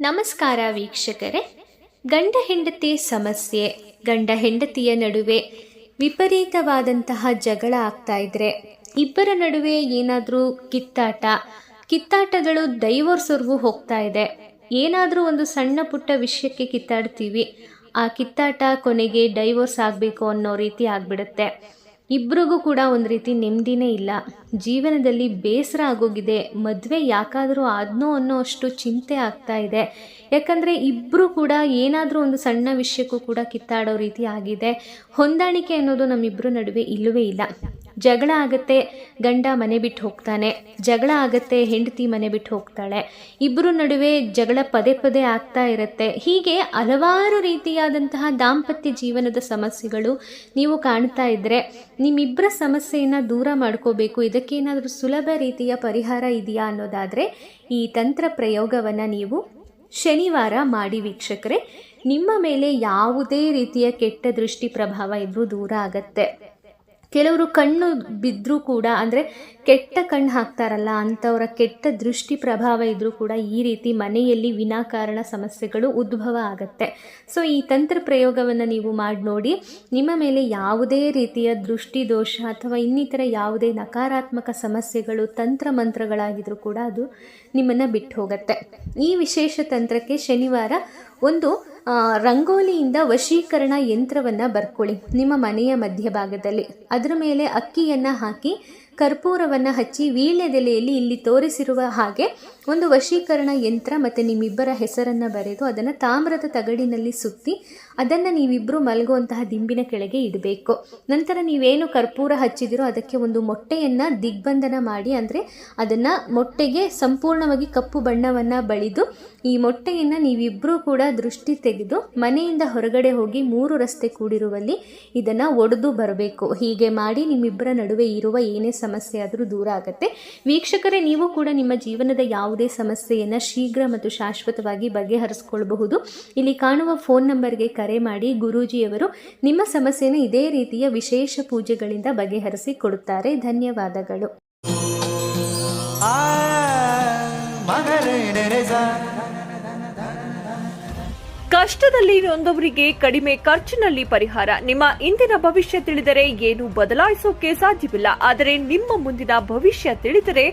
ನಮಸ್ಕಾರ ವೀಕ್ಷಕರೇ. ಗಂಡ ಹೆಂಡತಿ ಸಮಸ್ಯೆ, ಗಂಡ ಹೆಂಡತಿಯ ನಡುವೆ ವಿಪರೀತವಾದಂತಹ ಜಗಳ ಆಗ್ತಾ ಇದ್ರೆ, ಇಬ್ಬರ ನಡುವೆ ಏನಾದರೂ ಕಿತ್ತಾಟ, ಕಿತ್ತಾಟಗಳು ಡೈವೋರ್ಸ್ವರೆಗೂ ಹೋಗ್ತಾ ಇದೆ. ಏನಾದರೂ ಒಂದು ಸಣ್ಣ ಪುಟ್ಟ ವಿಷಯಕ್ಕೆ ಕಿತ್ತಾಡ್ತೀವಿ, ಆ ಕಿತ್ತಾಟ ಕೊನೆಗೆ ಡೈವೋರ್ಸ್ ಆಗಬೇಕು ಅನ್ನೋ ರೀತಿ ಆಗಿಬಿಡುತ್ತೆ. ಇಬ್ರಿಗೂ ಕೂಡ ಒಂದು ರೀತಿ ನೆಮ್ಮದಿನೇ ಇಲ್ಲ. ಜೀವನದಲ್ಲಿ ಬೇಸರ ಆಗೋಗಿದೆ. ಮದುವೆ ಯಾಕಾದರೂ ಆದ್ನೋ ಅನ್ನೋ ಅಷ್ಟು ಚಿಂತೆ ಆಗ್ತಾ ಇದೆ. ಯಾಕಂದರೆ ಇಬ್ಬರು ಕೂಡ ಏನಾದರೂ ಒಂದು ಸಣ್ಣ ವಿಷಯಕ್ಕೂ ಕೂಡ ಕಿತ್ತಾಡೋ ರೀತಿ ಆಗಿದೆ. ಹೊಂದಾಣಿಕೆ ಅನ್ನೋದು ನಮ್ಮಿಬ್ಬರ ನಡುವೆ ಇಲ್ಲವೇ ಇಲ್ಲ. ಜಗಳ ಆಗತ್ತೆ, ಗಂಡ ಮನೆ ಬಿಟ್ಟು ಹೋಗ್ತಾನೆ. ಜಗಳ ಆಗತ್ತೆ, ಹೆಂಡತಿ ಮನೆ ಬಿಟ್ಟು ಹೋಗ್ತಾಳೆ. ಇಬ್ಬರು ನಡುವೆ ಜಗಳ ಪದೇ ಪದೇ ಆಗ್ತಾ ಇರುತ್ತೆ. ಹೀಗೆ ಹಲವಾರು ರೀತಿಯಾದಂತಹ ದಾಂಪತ್ಯ ಜೀವನದ ಸಮಸ್ಯೆಗಳು ನೀವು ಕಾಣ್ತಾ ಇದ್ದರೆ ನಿಮ್ಮಿಬ್ಬರ ಸಮಸ್ಯೆಯನ್ನು ದೂರ ಮಾಡ್ಕೋಬೇಕು. ಇದಕ್ಕೇನಾದರೂ ಸುಲಭ ರೀತಿಯ ಪರಿಹಾರ ಇದೆಯಾ ಅನ್ನೋದಾದರೆ, ಈ ತಂತ್ರ ಪ್ರಯೋಗವನ್ನು ನೀವು ಶನಿವಾರ ಮಾಡಿ ವೀಕ್ಷಕರೇ. ನಿಮ್ಮ ಮೇಲೆ ಯಾವುದೇ ರೀತಿಯ ಕೆಟ್ಟ ದೃಷ್ಟಿ ಪ್ರಭಾವ ಇದ್ರೂ ದೂರ ಆಗತ್ತೆ. ಕೆಲವರು ಕಣ್ಣು ಬಿದ್ದರೂ ಕೂಡ, ಅಂದರೆ ಕೆಟ್ಟ ಕಣ್ಣು ಹಾಕ್ತಾರಲ್ಲ, ಅಂಥವರ ಕೆಟ್ಟ ದೃಷ್ಟಿ ಪ್ರಭಾವ ಇದ್ದರೂ ಕೂಡ ಈ ರೀತಿ ಮನೆಯಲ್ಲಿ ವಿನಾಕಾರಣ ಸಮಸ್ಯೆಗಳು ಉದ್ಭವ ಆಗುತ್ತೆ. ಸೊ ಈ ತಂತ್ರ ಪ್ರಯೋಗವನ್ನು ನೀವು ಮಾಡಿ ನೋಡಿ, ನಿಮ್ಮ ಮೇಲೆ ಯಾವುದೇ ರೀತಿಯ ದೃಷ್ಟಿ ದೋಷ ಅಥವಾ ಇನ್ನಿತರ ಯಾವುದೇ ನಕಾರಾತ್ಮಕ ಸಮಸ್ಯೆಗಳು ತಂತ್ರ ಮಂತ್ರಗಳಾಗಿದ್ರೂ ಕೂಡ ಅದು ನಿಮ್ಮನ್ನು ಬಿಟ್ಟು ಹೋಗುತ್ತೆ. ಈ ವಿಶೇಷ ತಂತ್ರಕ್ಕೆ ಶನಿವಾರ ಒಂದು ರಂಗೋಲಿಯಿಂದ ವಶೀಕರಣ ಯಂತ್ರವನ್ನು ಬರ್ಕೊಳ್ಳಿ ನಿಮ್ಮ ಮನೆಯ ಮಧ್ಯಭಾಗದಲ್ಲಿ. ಅದರ ಮೇಲೆ ಅಕ್ಕಿಯನ್ನು ಹಾಕಿ ಕರ್ಪೂರವನ್ನು ಹಚ್ಚಿ ವೀಳ್ಯದೆಲೆಯಲ್ಲಿ ಇಲ್ಲಿ ತೋರಿಸಿರುವ ಹಾಗೆ ಒಂದು ವಶೀಕರಣ ಯಂತ್ರ ಮತ್ತು ನಿಮ್ಮಿಬ್ಬರ ಹೆಸರನ್ನು ಬರೆದು ಅದನ್ನು ತಾಮ್ರದ ತಗಡಿನಲ್ಲಿ ಸುತ್ತಿ ಅದನ್ನು ನೀವಿಬ್ಬರು ಮಲಗುವಂತಹ ದಿಂಬಿನ ಕೆಳಗೆ ಇಡಬೇಕು. ನಂತರ ನೀವೇನು ಕರ್ಪೂರ ಹಚ್ಚಿದಿರೋ ಅದಕ್ಕೆ ಒಂದು ಮೊಟ್ಟೆಯನ್ನು ದಿಗ್ಬಂಧನ ಮಾಡಿ ಅಂದರೆ ಅದನ್ನು ಮೊಟ್ಟೆಗೆ ಸಂಪೂರ್ಣವಾಗಿ ಕಪ್ಪು ಬಣ್ಣವನ್ನು ಬಳಿದು ಈ ಮೊಟ್ಟೆಯನ್ನು ನೀವಿಬ್ಬರೂ ಕೂಡ ದೃಷ್ಟಿ ತೆಗೆದು ಮನೆಯಿಂದ ಹೊರಗಡೆ ಹೋಗಿ ಮೂರು ರಸ್ತೆ ಕೂಡಿರುವಲ್ಲಿ ಇದನ್ನು ಒಡೆದು ಬರಬೇಕು. ಹೀಗೆ ಮಾಡಿ ನಿಮ್ಮಿಬ್ಬರ ನಡುವೆ ಇರುವ ಏನೇ ಸಮಸ್ಯೆ ಆದರೂ ದೂರ ಆಗುತ್ತೆ. ವೀಕ್ಷಕರೇ, ನೀವು ಕೂಡ ನಿಮ್ಮ ಜೀವನದ ಯಾವುದೇ ಸಮಸ್ಯೆಯನ್ನು ಶೀಘ್ರ ಮತ್ತು ಶಾಶ್ವತವಾಗಿ ಬಗೆಹರಿಸ್ಕೊಳ್ಬಹುದು. ಇಲ್ಲಿ ಕಾಣುವ ಫೋನ್ ನಂಬರ್ಗೆ ಕರೆ ಮಾಡಿ ಗುರೂಜಿಯವರು ನಿಮ್ಮ ಸಮಸ್ಯೆಯನ್ನು ಇದೇ ರೀತಿಯ ವಿಶೇಷ ಪೂಜೆಗಳಿಂದ ಬಗೆಹರಿಸಿ ಕೊಡುತ್ತಾರೆ. ಧನ್ಯವಾದಗಳು. ಕಷ್ಟದಲ್ಲಿ ನೊಂದವರಿಗೆ ಕಡಿಮೆ ಖರ್ಚಿನಲ್ಲಿ ಪರಿಹಾರ. ನಿಮ್ಮ ಇಂದಿನ ಭವಿಷ್ಯ ತಿಳಿದರೆ ಏನು ಬದಲಾಯಿಸೋಕೆ ಸಾಧ್ಯವಿಲ್ಲ. ಆದರೆ ನಿಮ್ಮ ಮುಂದಿನ ಭವಿಷ್ಯ ತಿಳಿದರೆ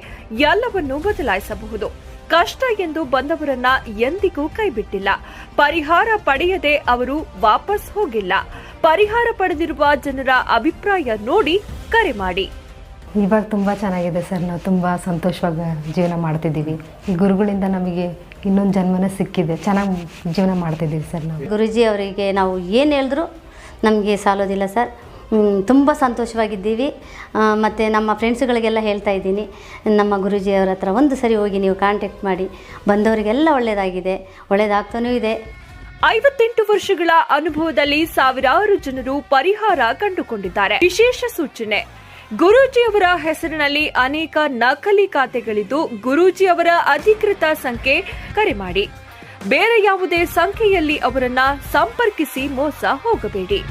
ಎಲ್ಲವನ್ನೂ ಬದಲಾಯಿಸಬಹುದು. ಕಷ್ಟ ಎಂದು ಬಂದವರನ್ನ ಎಂದಿಗೂ ಕೈಬಿಟ್ಟಿಲ್ಲ. ಪರಿಹಾರ ಪಡೆಯದೆ ಅವರು ವಾಪಸ್ ಹೋಗಿಲ್ಲ. ಪರಿಹಾರ ಪಡೆದಿರುವ ಜನರ ಅಭಿಪ್ರಾಯ ನೋಡಿ ಕರೆ ಮಾಡಿ. ಇವಾಗ ತುಂಬ ಚೆನ್ನಾಗಿದೆ ಸರ್. ನಾವು ತುಂಬ ಸಂತೋಷವಾಗಿ ಜೀವನ ಮಾಡ್ತಿದ್ದೀವಿ. ಈ ಗುರುಗಳಿಂದ ನಮಗೆ ಇನ್ನೊಂದು ಜನ್ಮನ ಸಿಕ್ಕಿದೆ. ಚೆನ್ನಾಗಿ ಜೀವನ ಮಾಡ್ತಿದ್ದೀವಿ ಸರ್ ನಾವು. ಗುರುಜಿ ಅವರಿಗೆ ನಾವು ಏನು ಹೇಳಿದ್ರು ನಮಗೆ ಸಾಲೋದಿಲ್ಲ ಸರ್. ತುಂಬ ಸಂತೋಷವಾಗಿದ್ದೀವಿ. ಮತ್ತು ನಮ್ಮ ಫ್ರೆಂಡ್ಸ್ಗಳಿಗೆಲ್ಲ ಹೇಳ್ತಾ ಇದ್ದೀನಿ. ನಮ್ಮ ಗುರುಜಿಯವರ ಹತ್ರ ಒಂದು ಸರಿ ಹೋಗಿ ನೀವು ಕಾಂಟ್ಯಾಕ್ಟ್ ಮಾಡಿ. ಬಂದವರಿಗೆಲ್ಲ ಒಳ್ಳೆಯದಾಗಿದೆ ಒಳ್ಳೆಯದಾಗ್ತಾನೂ ಇದೆ. ಐವತ್ತೆಂಟು ವರ್ಷಗಳ ಅನುಭವದಲ್ಲಿ ಸಾವಿರಾರು ಜನರು ಪರಿಹಾರ ಕಂಡುಕೊಂಡಿದ್ದಾರೆ. ವಿಶೇಷ ಸೂಚನೆ. ಗುರೂಜಿಯವರ ಹೆಸರಿನಲ್ಲಿ ಅನೇಕ ನಕಲಿ ಖಾತೆಗಳಿದ್ದು ಗುರೂಜಿಯವರ ಅಧಿಕೃತ ಸಂಖ್ಯೆ ಕರೆ ಮಾಡಿ. ಬೇರೆ ಯಾವುದೇ ಸಂಖ್ಯೆಯಲ್ಲಿ ಅವರನ್ನ ಸಂಪರ್ಕಿಸಿ ಮೋಸ ಹೋಗಬೇಡಿ.